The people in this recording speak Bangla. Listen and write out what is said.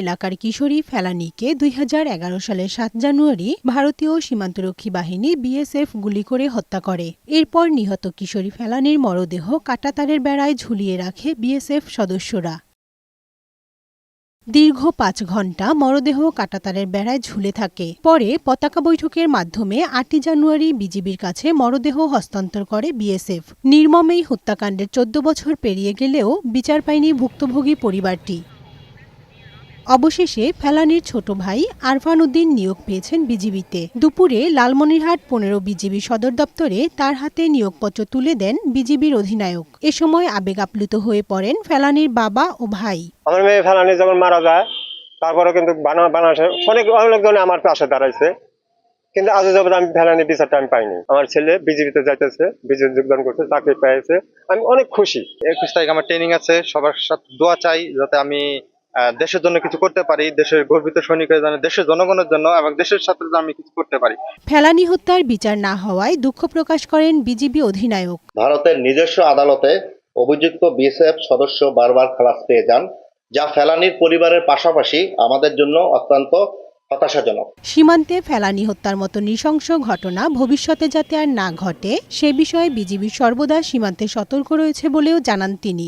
এলাকার কিশোরী ফেলানিকে দুই হাজার এগারো সালের সাত জানুয়ারি ভারতীয় সীমান্তরক্ষী বাহিনী বিএসএফ গুলি করে হত্যা করে। এরপর নিহত কিশোরী ফেলানির মরদেহ কাটাতারের বেড়ায় ঝুলিয়ে রাখে বিএসএফ সদস্যরা। দীর্ঘ পাঁচ ঘণ্টা মরদেহ কাটাতারের বেড়ায় ঝুলে থাকে। পরে পতাকা বৈঠকের মাধ্যমে আটই জানুয়ারি বিজিবির কাছে মরদেহ হস্তান্তর করে বিএসএফ। নির্মমেই হত্যাকাণ্ডের চোদ্দ বছর পেরিয়ে গেলেও বিচার পায়নি ভুক্তভোগী পরিবারটি। অবশেষে ফেলানির ছোট ভাই আরফান উদ্দিন নিয়োগ পেয়েছেন বিজিবিতে। দুপুরে লালমনিরহাট পনেরো বিজিবি সদর দপ্তরে তার হাতে নিয়োগপত্র তুলে দেন বিজিবির অধিনায়ক। এ সময় আবেগ আপ্লুত হয়ে পড়েন ফেলানির বাবা ও ভাই। আমার মেয়ে ফেলানি যখন মারা যায় তারপরে কিন্তু বানা বানাসে অনেক অনেকজনে আমার পাশে দাঁড়াইছে। কিন্তু আজ যাবত আমি ফেলানি বিচারটা আমি পাইনি। আমার ছেলে বিজেপিতে যাইতেছে বিজেপি যোগদান করছে চাকরি পেয়েছে। আমি অনেক খুশি। একুশ তারিখ আমার ট্রেনিং আছে সবার সাথে দোয়া চাই যাতে আমি দেশের জন্য কিছু করতে পারি দেশের গর্বিত সৈনিক হয়ে যেন দেশের জনগণের জন্য এবং দেশের সাথে আমি কিছু করতে পারি। ফেলানি হত্যার বিচার না হওয়ায় দুঃখ প্রকাশ করেন বিজিবি অধিনায়ক। ভারতের নিজস্ব আদালতে অভিযুক্ত বিএসএফ সদস্য বারবার খালাস পেয়ে যান যা ফেলানির পরিবারের পাশাপাশি আমাদের জন্য অত্যন্ত হতাশাজনক। সীমান্তে ফেলানি হত্যার মতো নৃশংস ঘটনা ভবিষ্যতে যাতে আর না ঘটে সে বিষয়ে বিজিবি সর্বদা সীমান্তে সতর্ক রয়েছে বলেও জানান তিনি।